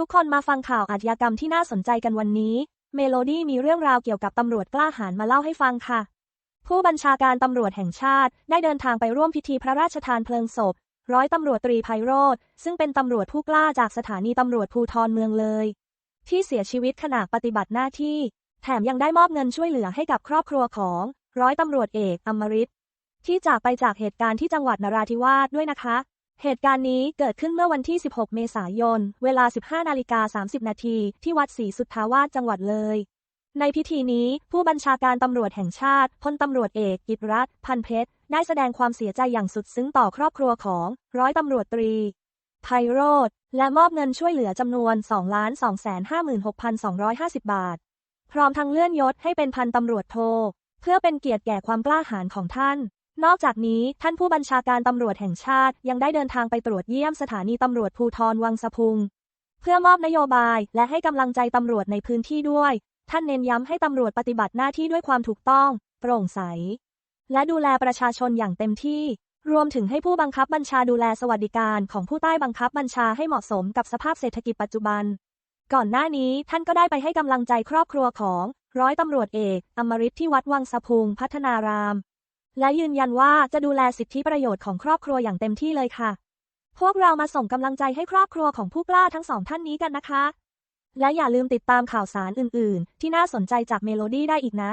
ทุกคนมาฟังข่าวอาชญากรรมที่น่าสนใจกันวันนี้ เมโลดี้มีเรื่องราวเกี่ยวกับตำรวจกล้าหาญมาเล่าให้ฟังค่ะ ผู้บัญชาการตำรวจแห่งชาติ ได้เดินทางไปร่วมพิธีพระราชทานเพลิงศพ ร้อยตำรวจตรีไพโรธซึ่งเป็นตำรวจผู้กล้าจากสถานีตำรวจภูทรเมืองเลย ที่เสียชีวิตขณะปฏิบัติหน้าที่ แถมยังได้มอบเงินช่วยเหลือให้กับครอบครัวของ ร้อยตำรวจเอกอมริตที่จากไปจากเหตุการณ์ที่จังหวัดนราธิวาสด้วยนะคะ เหตุการณ์นี้เกิดขึ้นเมื่อวันที่ 16 เมษายน เวลา 15 นาฬิกา 30 นาทีที่วัดศรีสุทธาวาสจังหวัดเลย ในพิธีนี้ผู้บัญชาการตำรวจแห่งชาติพลตำรวจเอกกิตรัตน์พันเพชร ได้แสดงความเสียใจอย่างสุดซึ้งต่อครอบครัวของร้อยตำรวจตรีไพโรธและมอบเงินช่วยเหลือจำนวน 2,256,250 บาท พร้อมทั้งเลื่อนยศให้เป็นพันตำรวจโท เพื่อเป็นเกียรติแก่ความกล้าหาญของท่าน นอกจากนี้ท่านผู้บัญชาการตำรวจแห่งชาติยังได้เดินทางไปตรวจเยี่ยมสถานีตำรวจภูทรวังสะพุง เพื่อมอบนโยบายและให้กำลังใจตำรวจในพื้นที่ด้วย ท่านเน้นย้ำให้ตำรวจปฏิบัติหน้าที่ด้วยความถูกต้อง โปร่งใส และดูแลประชาชนอย่างเต็มที่ รวมถึงให้ผู้บังคับบัญชาดูแลสวัสดิการของผู้ใต้บังคับบัญชาให้เหมาะสมกับสภาพเศรษฐกิจปัจจุบัน ก่อนหน้านี้ท่านก็ได้ไปให้กำลังใจครอบครัวของ ร้อยตำรวจเอกอมริตที่วัดวังสะพุงพัฒนาราม และยืนยันว่าจะดูแลสิทธิประโยชน์ของครอบครัวอย่างเต็มที่เลยค่ะ พวกเรามาส่งกำลังใจให้ครอบครัวของผู้กล้าทั้งสองท่านนี้กันนะคะ และอย่าลืมติดตามข่าวสารอื่น ๆ ที่น่าสนใจจากเมโลดี้ได้อีกนะ